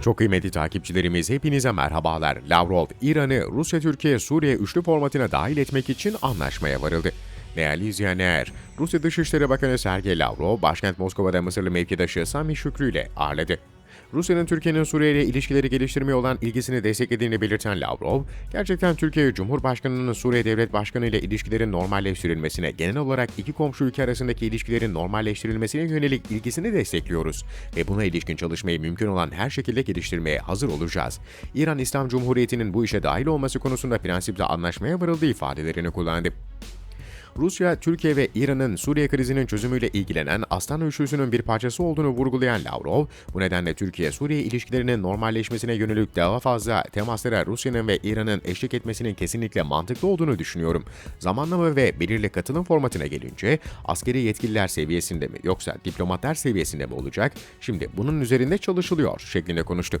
Çok kıymetli takipçilerimiz hepinize merhabalar. Lavrov, İran'ı Rusya, Türkiye, Suriye üçlü formatına dahil etmek için anlaşmaya varıldı. Değerli izleyenler, Rusya Dışişleri Bakanı Sergey Lavrov, başkent Moskova'da Mısırlı mevkidaşı Sami Şükrü ile ağırladı. Rusya'nın Türkiye'nin Suriye ile ilişkileri geliştirmeye olan ilgisini desteklediğini belirten Lavrov, gerçekten Türkiye Cumhurbaşkanı'nın Suriye Devlet Başkanı ile ilişkilerin normalleştirilmesine, genel olarak iki komşu ülke arasındaki ilişkilerin normalleştirilmesine yönelik ilgisini destekliyoruz ve buna ilişkin çalışmayı mümkün olan her şekilde geliştirmeye hazır olacağız. İran İslam Cumhuriyeti'nin bu işe dahil olması konusunda prensiple anlaşmaya varıldığı ifadelerini kullandı. Rusya, Türkiye ve İran'ın Suriye krizinin çözümüyle ilgilenen Aslan Üçlüsü'nün bir parçası olduğunu vurgulayan Lavrov, bu nedenle Türkiye-Suriye ilişkilerinin normalleşmesine yönelik daha fazla temaslara Rusya'nın ve İran'ın eşlik etmesinin kesinlikle mantıklı olduğunu düşünüyorum. Zamanlama ve belirli katılım formatına gelince askeri yetkililer seviyesinde mi yoksa diplomatlar seviyesinde mi olacak? Şimdi bunun üzerinde çalışılıyor şeklinde konuştu.